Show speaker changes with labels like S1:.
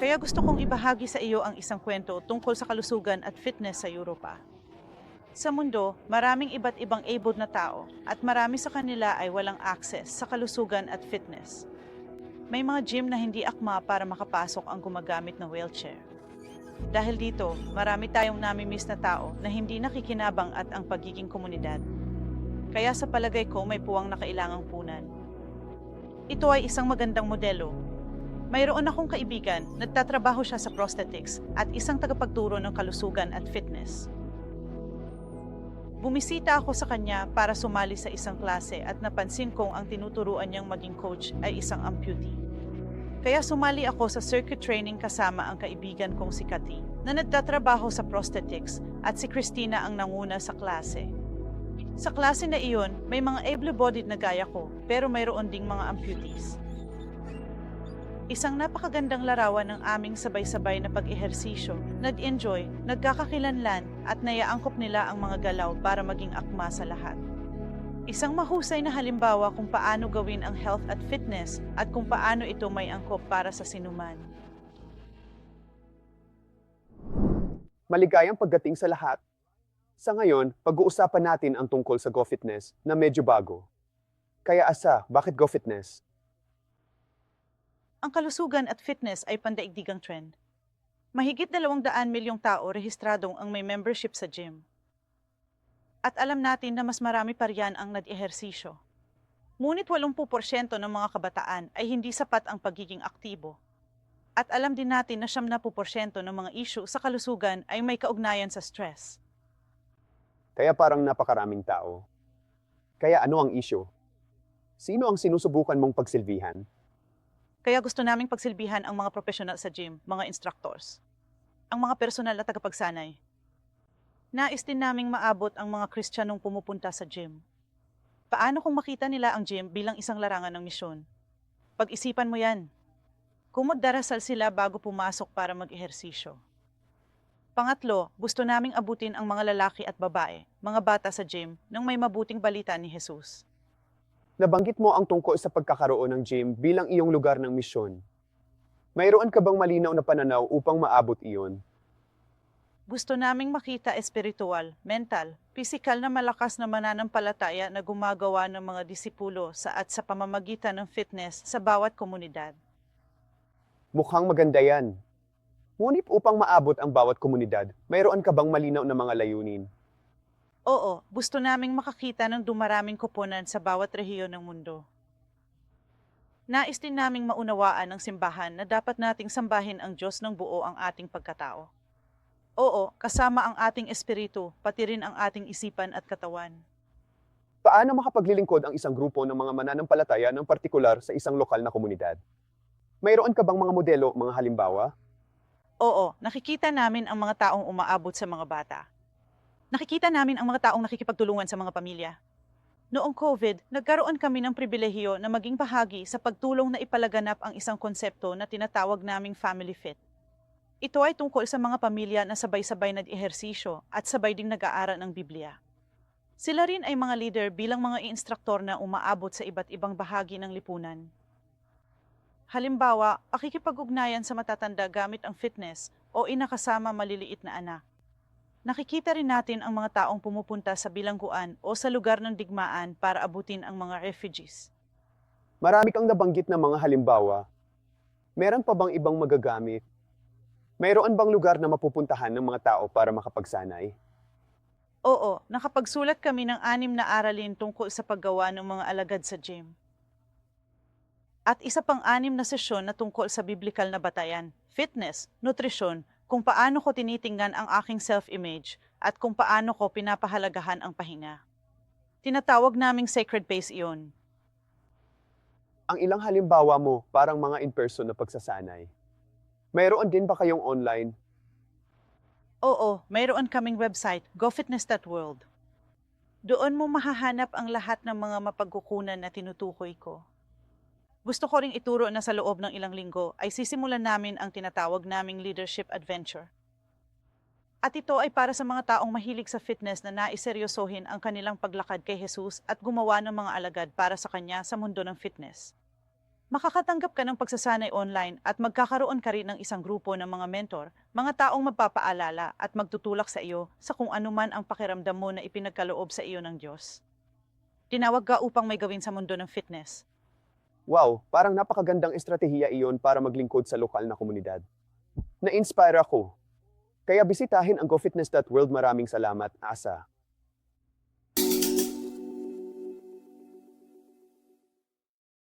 S1: Kaya gusto kong ibahagi sa iyo ang isang kwento tungkol sa kalusugan at fitness sa Europa. Sa mundo, maraming iba't ibang abled na tao at marami sa kanila ay walang access sa kalusugan at fitness. May mga gym na hindi akma para makapasok ang gumagamit ng wheelchair. Dahil dito, marami tayong namimiss na tao na hindi nakikinabang at ang pagiging komunidad. Kaya sa palagay ko may puwang na kailangang punan. Ito ay isang magandang modelo. Mayroon akong kaibigan, nagtatrabaho siya sa prosthetics at isang tagapagturo ng kalusugan at fitness. Bumisita ako sa kanya para sumali sa isang klase at napansin kong ang tinuturuan niyang maging coach ay isang amputee. Kaya sumali ako sa circuit training kasama ang kaibigan kong si Kati na nagtatrabaho sa prosthetics at si Christina ang nanguna sa klase. Sa klase na iyon, may mga able-bodied na gaya ko pero mayroon ding mga amputees. Isang napakagandang larawan ng aming sabay-sabay na pag-ehersisyo, nag-enjoy, nagkakakilanlan at naiaangkop nila ang mga galaw para maging akma sa lahat. Isang mahusay na halimbawa kung paano gawin ang health at fitness at kung paano ito may angkop para sa sinuman.
S2: Maligayang pagdating sa lahat. Sa ngayon, pag-uusapan natin ang tungkol sa Go Fitness na medyo bago. Kaya asa, bakit Go Fitness?
S1: Ang kalusugan at fitness ay pandaigdigang trend. Mahigit 200 milyong tao rehistradong ang may membership sa gym. At alam natin na mas marami pa riyan ang nag-ehersisyo. Ngunit 80% ng mga kabataan ay hindi sapat ang pagiging aktibo. At alam din natin na 70% ng mga issue sa kalusugan ay may kaugnayan sa stress.
S2: Kaya parang napakaraming tao. Kaya ano ang issue? Sino ang sinusubukan mong pagsilbihan?
S1: Kaya gusto naming pagsilbihan ang mga profesional sa gym, mga instructors. Ang mga personal na tagapagsanay. Nais din naming maabot ang mga Kristiyanong pumupunta sa gym. Paano kung makita nila ang gym bilang isang larangan ng misyon? Pag-isipan mo yan. Kung sila bago pumasok para mag-ehersisyo. Pangatlo, gusto naming abutin ang mga lalaki at babae, mga bata sa gym, nang may mabuting balita ni Jesus.
S2: Nabanggit mo ang tungkol sa pagkakaroon ng gym bilang iyong lugar ng misyon. Mayroon ka bang malinaw na pananaw upang maabot iyon?
S1: Gusto naming makita espiritual, mental, pisikal na malakas na mananampalataya na gumagawa ng mga disipulo sa at sa pamamagitan ng fitness sa bawat komunidad.
S2: Mukhang maganda yan. Ngunit upang maabot ang bawat komunidad, mayroon ka bang malinaw na mga layunin?
S1: Oo, gusto naming makakita ng dumaraming koponan sa bawat rehiyon ng mundo. Nais din naming maunawaan ng simbahan na dapat nating sambahin ang Diyos ng buo ang ating pagkatao. Oo, kasama ang ating espiritu, pati rin ang ating isipan at katawan.
S2: Paano makapaglilingkod ang isang grupo ng mga mananampalataya ng partikular sa isang lokal na komunidad? Mayroon ka bang mga modelo, mga halimbawa?
S1: Oo, nakikita namin ang mga taong umaabot sa mga bata. Nakikita namin ang mga taong nakikipagtulungan sa mga pamilya. Noong COVID, nagkaroon kami ng pribilehiyo na maging bahagi sa pagtulong na ipalaganap ang isang konsepto na tinatawag naming Family Fit. Ito ay tungkol sa mga pamilya na sabay-sabay nag-ehersisyo at sabay ding nag-aaral ng Biblia. Sila rin ay mga leader bilang mga instruktor na umaabot sa iba't ibang bahagi ng lipunan. Halimbawa, pakikipag-ugnayan sa matatanda gamit ang fitness o inakasama maliliit na anak. Nakikita rin natin ang mga taong pumupunta sa bilangguan o sa lugar ng digmaan para abutin ang mga refugees.
S2: Marami kang nabanggit na mga halimbawa. Meron pa bang ibang magagamit? Mayroon bang lugar na mapupuntahan ng mga tao para makapagsanay?
S1: Oo, nakapagsulat kami ng anim na aralin tungkol sa paggawa ng mga alagad sa gym. At isa pang anim na sesyon na tungkol sa biblikal na batayan, fitness, nutrisyon, kung paano ko tinitingnan ang aking self-image at kung paano ko pinapahalagahan ang pahinga. Tinatawag naming sacred pace iyon.
S2: Ang ilang halimbawa mo parang mga in-person na pagsasanay. Mayroon din ba kayong online?
S1: Oo, mayroon kaming website, gofitness.world. Doon mo mahahanap ang lahat ng mga mapagkukunan na tinutukoy ko. Gusto ko ring ituro na sa loob ng ilang linggo ay sisimulan namin ang tinatawag naming leadership adventure. At ito ay para sa mga taong mahilig sa fitness na naiseryosohin ang kanilang paglakad kay Jesus at gumawa ng mga alagad para sa kanya sa mundo ng fitness. Makakatanggap ka ng pagsasanay online at magkakaroon ka rin ng isang grupo ng mga mentor, mga taong mapapaalala at magtutulak sa iyo sa kung anuman ang pakiramdam mo na ipinagkaloob sa iyo ng Diyos. Tinawag ka upang may gawin sa mundo ng fitness,
S2: Wow, parang napakagandang estratehiya iyon para maglingkod sa lokal na komunidad. Na-inspire ako. Kaya bisitahin ang gofitness.world. Maraming salamat, Asa.